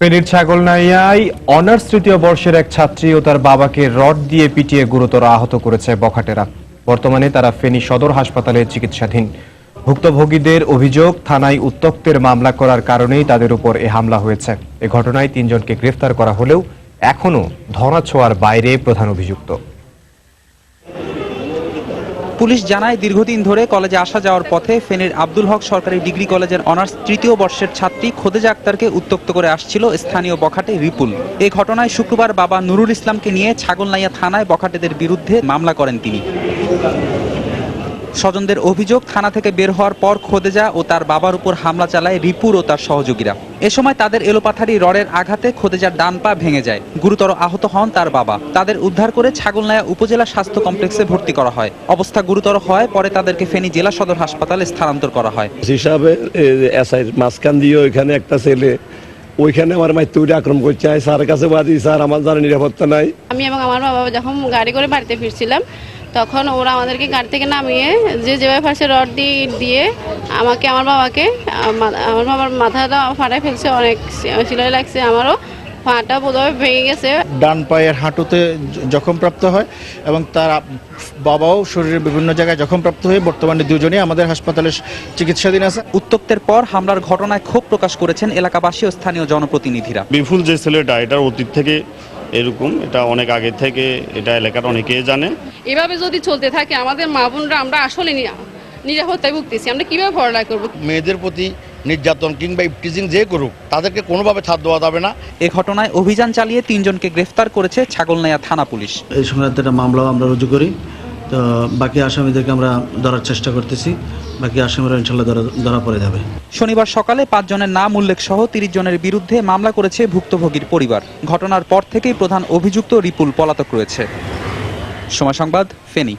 ফেনীর ছাগলনাইয়ায় অনার্স তৃতীয় বর্ষের এক ছাত্রী ও তার বাবাকে রড দিয়ে পিটিয়ে গুরুতর আহত করেছে বখাটেরা। বর্তমানে তারা ফেনী সদর হাসপাতালে চিকিৎসাধীন। ভুক্তভোগীদের অভিযোগ, থানায় উত্তক্তের মামলা করার কারণেই তাদের উপর এ হামলা হয়েছে। এ ঘটনায় তিনজনকে গ্রেফতার করা হলেও এখনও ধরাছোঁয়ার বাইরে প্রধান অভিযুক্ত। পুলিশ জানায়, দীর্ঘদিন ধরে কলেজে আসা যাওয়ার পথে ফেনীর আব্দুল হক সরকারি ডিগ্রি কলেজের অনার্স তৃতীয় বর্ষের ছাত্রী খোদেজা আক্তারকে উত্তক্ত করে আসছিল স্থানীয় বখাটে রিপুল। এ ঘটনায় শুক্রবার বাবা নুরুল ইসলামকে নিয়ে ছাগলনাইয়া থানায় বখাটেদের বিরুদ্ধে মামলা করেন তিনি। স্বজনদের অভিযোগ থানা থেকে বের হওয়ার পর খোদেজা ও তার বাবার উপর হামলা চালায় রিপুর ও তার সহযোগীরা। এ সময় তাদের এলোপাথারি রডের আঘাতে খোদেজার ডান পা ভেঙে যায়। গুরুতর আহত হন তার বাবা। তাদের উদ্ধার করে ছাগলনায়া উপজেলা স্বাস্থ্য কমপ্লেক্সে ভর্তি করা হয়। অবস্থা গুরুতর হয় পরে তাদেরকে ফেনী জেলা সদর হাসপাতালে স্থানান্তর করা হয়। হিসাবে এসআই মাঝখান দিয়ে ওইখানে একটা ছেলে ওইখানে আমার মাই তুই আক্রমণ করছে। স্যারের কাছে বাদি স্যার আমার জানা নিরাপত্তা নাই। আমি এবং আমার বাবা যখন গাড়ি করে বাড়িতে ফিরছিলাম তখন ওরা আমাদেরকে গাড়ি থেকে নামিয়ে যে যেভাবে ফার্সে রড দিয়ে ইট দিয়ে আমাকে আমার বাবাকে আমার বাবার মাথাটা ফাটাই ফেলছে অনেক সিলাই লাগছে আমারও। পাটা বোধহয় ভেঙে গেছে। ডান পায়ের হাঁটুতে জখমপ্রাপ্ত হয় এবং তার বাবাও শরীরের বিভিন্ন জায়গায় জখমপ্রাপ্ত হয়ে বর্তমানে দুজনেই আমাদের হাসপাতালে চিকিৎসাধীন আছে। উত্তক্তের পর হামলার ঘটনায় ক্ষোভ প্রকাশ করেছেন এলাকাবাসী ও স্থানীয় জনপ্রতিনিধিরা। বিপুল যে ছেলেটা এটার অতীত থেকে এরকম এটা অনেক আগে থেকে এটা এলাকার অনেকেই জানে। এভাবে যদি চলতে থাকে আমাদের মা বোনরা আমরা আসলে নিরাপত্তায় ভুগতেছি। আমরা কীভাবে পড়ালেখা করব? মেয়েদের প্রতি নির্যাতন কিংবা ইপটিজিং যে করুক তাদেরকে কোনোভাবে ছাড় দেওয়া যাবে না। এ ঘটনায় অভিযান চালিয়ে তিনজনকে গ্রেফতার করেছে ছাগলনাইয়া থানা পুলিশ। এই সময় একটা মামলাও আমরা রুজু করি। তো বাকি আসামিদেরকে আমরা ধরার চেষ্টা করতেছি। বাকি আসামিরা ইনশাল্লাহ ধরা পড়ে যাবে। শনিবার সকালে পাঁচজনের নাম উল্লেখ সহ তিরিশ জনের বিরুদ্ধে মামলা করেছে ভুক্তভোগীর পরিবার। ঘটনার পর থেকেই প্রধান অভিযুক্ত রিপুল পলাতক রয়েছে। সময় সংবাদ, ফেনী।